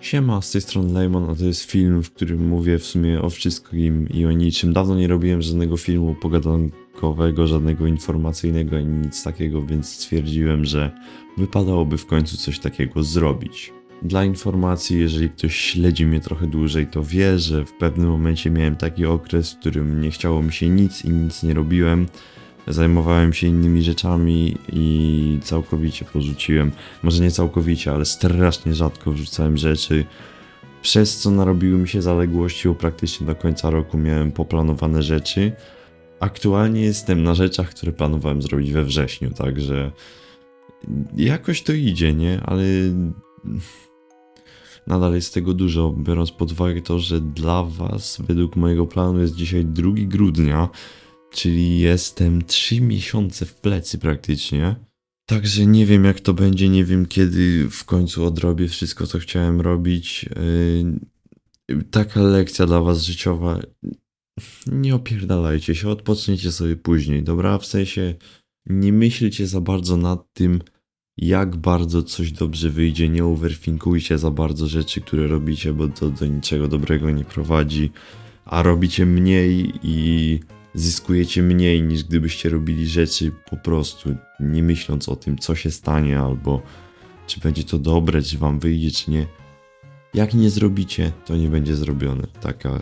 Siema, z tej strony Lemon, a to jest film, w którym mówię w sumie o wszystkim i o niczym. Dawno nie robiłem żadnego filmu pogadankowego, żadnego informacyjnego ani nic takiego, więc stwierdziłem, że wypadałoby w końcu coś takiego zrobić. Dla informacji, jeżeli ktoś śledzi mnie trochę dłużej, to wie, że w pewnym momencie miałem taki okres, w którym nie chciało mi się nic i nic nie robiłem. Zajmowałem się innymi rzeczami i całkowicie porzuciłem. Może nie całkowicie, ale strasznie rzadko wrzucałem rzeczy. Przez co narobiły mi się zaległości, bo praktycznie do końca roku miałem poplanowane rzeczy. Aktualnie jestem na rzeczach, które planowałem zrobić we wrześniu, także jakoś to idzie, nie? Ale nadal jest tego dużo, biorąc pod uwagę to, że dla Was według mojego planu jest dzisiaj 2 grudnia, czyli jestem 3 miesiące w plecy praktycznie. Także nie wiem jak to będzie, nie wiem kiedy w końcu odrobię wszystko co chciałem robić. Yy, Taka lekcja dla was życiowa. Nie opierdalajcie się, odpoczniecie sobie później, dobra? W sensie nie myślcie za bardzo nad tym, jak bardzo coś dobrze wyjdzie, nie overthinkujcie za bardzo rzeczy, które robicie, bo to do niczego dobrego nie prowadzi, a robicie mniej i zyskujecie mniej niż gdybyście robili rzeczy po prostu nie myśląc o tym, co się stanie, albo czy będzie to dobre, czy wam wyjdzie, czy nie. Jak nie zrobicie, to nie będzie zrobione. Taka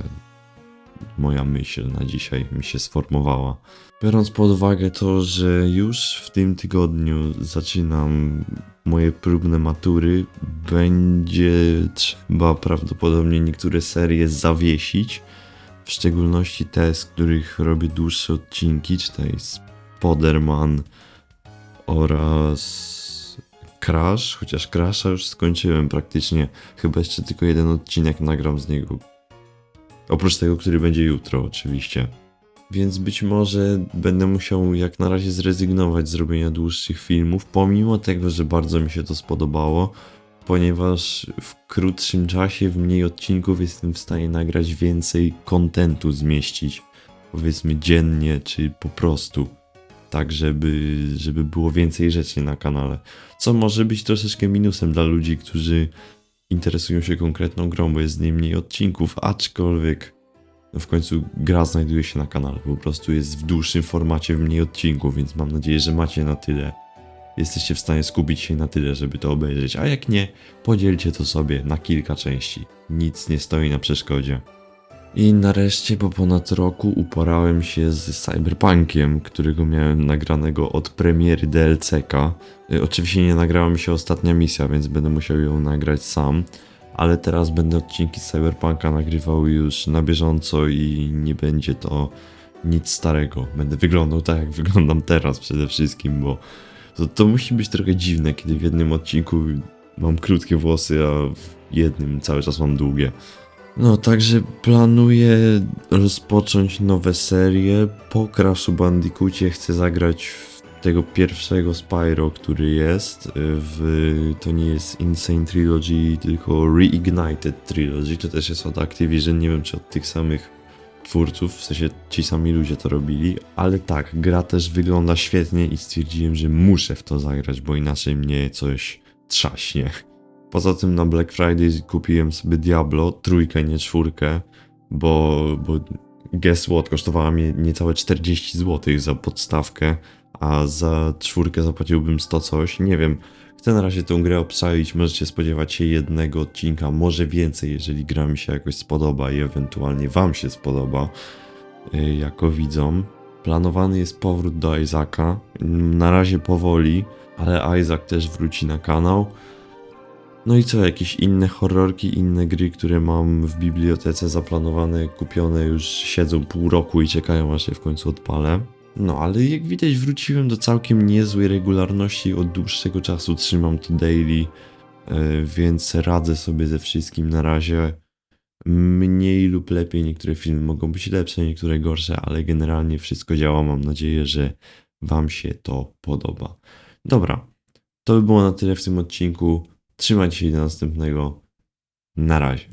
moja myśl na dzisiaj mi się sformowała. Biorąc pod uwagę to, że już w tym tygodniu zaczynam moje próbne matury, będzie trzeba prawdopodobnie niektóre serie zawiesić. W szczególności te, z których robię dłuższe odcinki, czy to jest Poderman oraz Crash, chociaż Crasha już skończyłem praktycznie. Chyba jeszcze tylko jeden odcinek nagram z niego. Oprócz tego, który będzie jutro, oczywiście. Więc być może będę musiał jak na razie zrezygnować z robienia dłuższych filmów, pomimo tego, że bardzo mi się to spodobało, ponieważ w krótszym czasie, w mniej odcinków jestem w stanie nagrać więcej kontentu zmieścić. Powiedzmy dziennie, czy po prostu. Tak, żeby, żeby było więcej rzeczy na kanale. Co może być troszeczkę minusem dla ludzi, którzy interesują się konkretną grą, bo jest z niej mniej odcinków, aczkolwiek no w końcu gra znajduje się na kanale. Po prostu jest w dłuższym formacie, w mniej odcinków, więc mam nadzieję, że macie na tyle. Jesteście w stanie skupić się na tyle, żeby to obejrzeć. A jak nie, podzielcie to sobie na kilka części. Nic nie stoi na przeszkodzie. I nareszcie po ponad roku uporałem się z Cyberpunkiem, którego miałem nagranego od premiery DLC-ka. Y, Oczywiście nie nagrała mi się ostatnia misja, więc będę musiał ją nagrać sam. Ale teraz będę odcinki Cyberpunka nagrywał już na bieżąco i nie będzie to nic starego. Będę wyglądał tak, jak wyglądam teraz przede wszystkim, bo to, to musi być trochę dziwne, kiedy w jednym odcinku mam krótkie włosy, a w jednym cały czas mam długie. No, także planuję rozpocząć nowe serie. Po Crashu Bandicoocie chcę zagrać w tego pierwszego Spyro, który jest. W, to nie jest Insane Trilogy, tylko Reignited Trilogy. To też jest od Activision. Nie wiem, czy od tych samych twórców, w sensie ci sami ludzie to robili, ale tak, gra też wygląda świetnie i stwierdziłem, że muszę w to zagrać, bo inaczej mnie coś trzaśnie. Poza tym na Black Friday kupiłem sobie Diablo, trójkę, nie czwórkę, bo, bo guess what, kosztowała mnie niecałe 40 zł za podstawkę, a za czwórkę zapłaciłbym 100 coś, nie wiem. Chcę na razie tę grę obczaić, możecie spodziewać się jednego odcinka, może więcej, jeżeli gra mi się jakoś spodoba i ewentualnie wam się spodoba, yy, jako widzom. Planowany jest powrót do Isaaca, na razie powoli, ale Isaac też wróci na kanał. No i co, jakieś inne horrorki, inne gry, które mam w bibliotece zaplanowane, kupione już siedzą pół roku i czekają aż je w końcu odpalę. No ale jak widać wróciłem do całkiem niezłej regularności, od dłuższego czasu trzymam to daily, e, więc radzę sobie ze wszystkim na razie. Mniej lub lepiej, niektóre filmy mogą być lepsze, niektóre gorsze, ale generalnie wszystko działa. Mam nadzieję, że Wam się to podoba. Dobra, to by było na tyle w tym odcinku. Trzymajcie się do następnego. Na razie.